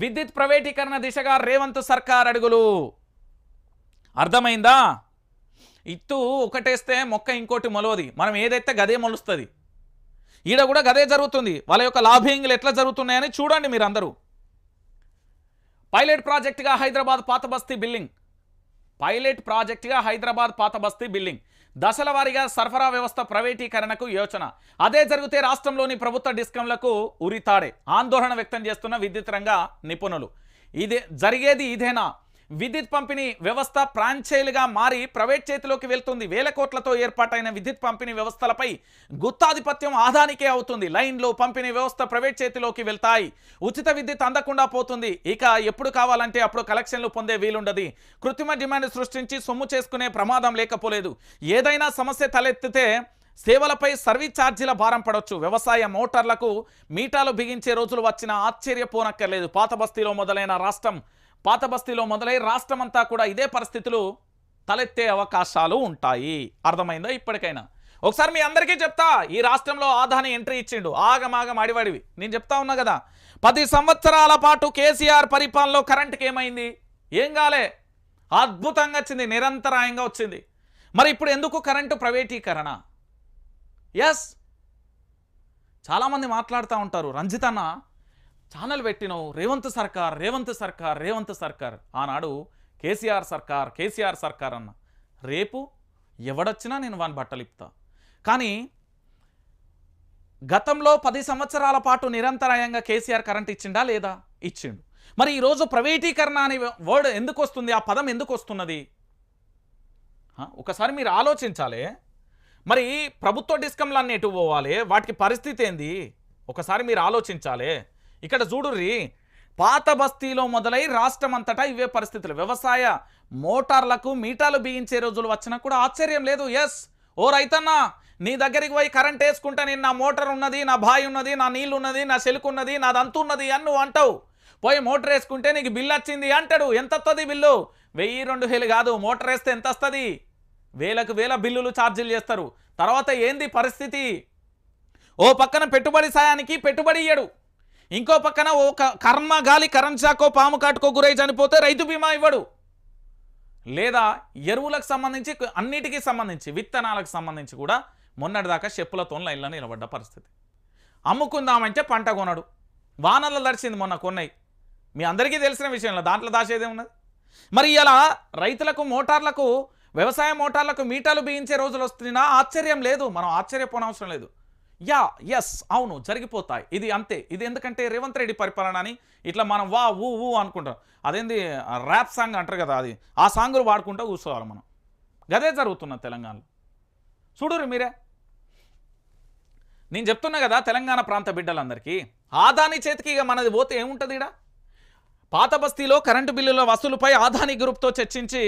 విద్యుత్ ప్రైవేటీకరణ దిశగా రేవంత్ సర్కార్ అడుగులు. అర్థమైందా? ఇత్తు ఒకటేస్తే మొక్క ఇంకోటి మొలవది. మనం ఏదైతే గదే మొలుస్తుంది ఈడ కూడా గదే జరుగుతుంది. వాళ్ళ యొక్క లాభింగ్లు ఎట్లా జరుగుతున్నాయని చూడండి మీరందరూ. పైలట్ ప్రాజెక్టుగా హైదరాబాద్ పాత బస్తీ బిల్డింగ్ పైలట్ ప్రాజెక్టుగా హైదరాబాద్ పాత బస్తీ బిల్డింగ్ దశల వారీగా సరఫరా వ్యవస్థ ప్రైవేటీకరణకు యోచన. అదే జరిగితే రాష్ట్రంలోని ప్రభుత్వ డిస్కంలకు ఉరితాడే. ఆందోళన వ్యక్తం చేస్తున్న విద్యుత్ రంగ నిపుణులు. ఇదే జరిగేది ఇదేనా? విద్యుత్ పంపిణీ వ్యవస్థ ప్రాంచైలుగా మారి ప్రైవేట్ చేతిలోకి వెళ్తుంది. వేల కోట్లతో ఏర్పాటైన విద్యుత్ పంపిణీ వ్యవస్థలపై గుత్తాధిపత్యం ఆదానికే అవుతుంది. లైన్లు పంపిణీ వ్యవస్థ ప్రైవేట్ చేతిలోకి వెళ్తాయి. ఉచిత విద్యుత్ అందకుండా పోతుంది. ఇక ఎప్పుడు కావాలంటే అప్పుడు కలెక్షన్లు పొందే వీలుండదు. కృత్రిమ డిమాండ్ సృష్టించి సొమ్ము చేసుకునే ప్రమాదం లేకపోలేదు. ఏదైనా సమస్య తలెత్తితే సేవలపై సర్వీస్ ఛార్జీల భారం పడవచ్చు వ్యవసాయ మోటార్లకు మీటాలు బిగించే రోజులు వచ్చిన ఆశ్చర్యపోనక్కర్లేదు. పాత బస్తీలో మొదలైన రాష్ట్రం పాత బస్తీలో మొదలై రాష్ట్రమంతా కూడా ఇదే పరిస్థితులు తలెత్తే అవకాశాలు ఉంటాయి. అర్థమైందా ఇప్పటికైనా? ఒకసారి మీ అందరికీ చెప్తా ఈ రాష్ట్రంలో ఆదాని ఎంట్రీ ఇచ్చిండు. ఆగమాగం అడివాడివి. నేను చెప్తా ఉన్నా కదా పది సంవత్సరాల పాటు కేసీఆర్ పరిపాలనలో కరెంట్కి ఏమైంది? ఏం కాలే? అద్భుతంగా వచ్చింది నిరంతరాయంగా వచ్చింది. మరి ఇప్పుడు ఎందుకు కరెంటు ప్రైవేటీకరణ? ఎస్ చాలామంది మాట్లాడుతూ ఉంటారు. రంజితన్న ఛానల్ పెట్టినావు రేవంత్ సర్కార్ రేవంత్ సర్కార్ రేవంత్ సర్కార్. ఆనాడు కేసీఆర్ సర్కార్ కేసీఆర్ సర్కార్ అన్న. రేపు ఎవడొచ్చినా నేను వాని బట్టలిప్తా కానీ గతంలో పది సంవత్సరాల పాటు నిరంతరాయంగా కేసీఆర్ కరెంట్ ఇచ్చిండా లేదా? ఇచ్చిండు. మరి ఈరోజు ప్రైవేటీకరణ అనే వర్డ్ ఎందుకు వస్తుంది ఆ పదం ఎందుకు వస్తున్నది ఒకసారి మీరు ఆలోచించాలి. మరి ప్రభుత్వ డిస్కంలు ఎటు పోవాలి. వాటికి పరిస్థితి ఏంది? ఒకసారి మీరు ఆలోచించాలి. ఇక్కడ చూడుర్రి పాత బస్తీలో మొదలై రాష్ట్రం అంతటా ఇవే పరిస్థితులు. వ్యవసాయ మోటార్లకు మీటాలు బిగించే రోజులు వచ్చినా కూడా ఆశ్చర్యం లేదు. ఎస్ ఓ రైతన్న నీ దగ్గరికి పోయి కరెంట్ వేసుకుంటా నేను నా మోటార్ ఉన్నది నా బాయి ఉన్నది నా నీళ్ళు ఉన్నది నా సెలుకు ఉన్నది నాదంతు ఉన్నది అని నువ్వు అంటావు. పోయి మోటార్ వేసుకుంటే నీకు బిల్లు వచ్చింది అంటాడు. ఎంత వస్తుంది బిల్లు? వెయ్యి రెండు వేలు కాదు. మోటార్ వేస్తే ఎంత వస్తుంది? వేలకు వేల బిల్లులు ఛార్జీలు చేస్తారు. తర్వాత ఏంది పరిస్థితి? ఓ పక్కన పెట్టుబడి సాయానికి పెట్టుబడి ఇయ్యడు. ఇంకో పక్కన ఓ కర్మ గాలి కరెంట్ షాకో పాము కాటుకో గురై చనిపోతే రైతు బీమా ఇవ్వడు. లేదా ఎరువులకు సంబంధించి అన్నిటికీ సంబంధించి విత్తనాలకు సంబంధించి కూడా మొన్నటిదాకా చెప్పులతో లైన్లో నిలబడ్డ పరిస్థితి. అమ్ముకుందామంటే పంట కొనడు. వానల్లో దర్శింది మొన్న కొన్నాయి. మీ అందరికీ తెలిసిన విషయంలో దాంట్లో దాచేదే ఉన్నది. మరి ఇలా రైతులకు మోటార్లకు వ్యవసాయ మోటార్లకు మీటాలు బిగించే రోజులు వస్తున్నా ఆశ్చర్యం లేదు. మనం ఆశ్చర్యపోనవసరం లేదు. యా ఎస్ అవును జరిగిపోతాయి. ఇది అంతే. ఇది ఎందుకంటే రేవంత్ రెడ్డి పరిపాలన అని ఇట్లా మనం వా ఊ ఊ అనుకుంటాం. అదేంది ర్యాప్ సాంగ్ అంటారు కదా అది. ఆ సాంగులు వాడుకుంటూ కూర్చోవాలి మనం. గదే జరుగుతున్న తెలంగాణలో. చూడురు మీరే. నేను చెప్తున్నా కదా తెలంగాణ ప్రాంత బిడ్డలందరికీ ఆదాని చేతికి ఇక మనది పోతే ఏముంటుంది ఇడా పాత బస్తీలో కరెంటు బిల్లుల వసూలుపై ఆదాని గ్రూప్తో చర్చించి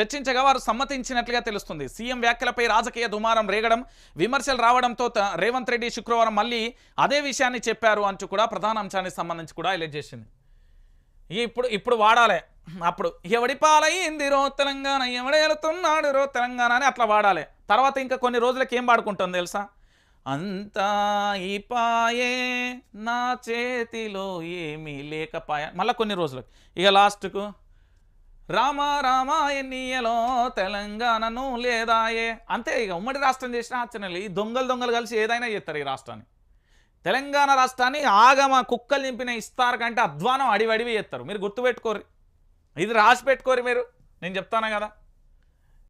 చర్చించగా వారు సమ్మతించినట్లుగా తెలుస్తుంది. సీఎం వ్యాఖ్యలపై రాజకీయ దుమారం రేగడం విమర్శలు రావడంతో త- రేవంత్ రెడ్డి శుక్రవారం మళ్ళీ అదే విషయాన్ని చెప్పారు అంటూ కూడా ప్రధాన అంశానికి సంబంధించి కూడా హైలైట్ చేసింది. ఇప్పుడు ఇప్పుడు వాడాలి. అప్పుడు ఎవడి పాలయ్యింది రో తెలంగాణ ఎవడేలుతున్నాడు రో తెలంగాణ అని అట్లా వాడాలి. తర్వాత ఇంకా కొన్ని రోజులకి ఏం పాడుకుంటుంది తెలుసా? అంతా ఈ పాయే నా చేతిలో ఏమీ లేకపాయ. మళ్ళీ కొన్ని రోజులకు. ఇక లాస్ట్కు రామ రామ ఎన్నియలో తెలంగాణను లేదాయే. అంతే ఇక ఉమ్మడి రాష్ట్రం చేసిన ఆచరణలు. ఈ దొంగలు దొంగలు కలిసి ఏదైనా చేస్తారు ఈ రాష్ట్రాన్ని. తెలంగాణ రాష్ట్రాన్ని ఆగమ కుక్కలు నింపిన ఇస్తారు కంటే అధ్వానం అడివడివి చేస్తారు. మీరు గుర్తుపెట్టుకోరు ఇది రాసి పెట్టుకోరు మీరు. నేను చెప్తాను కదా.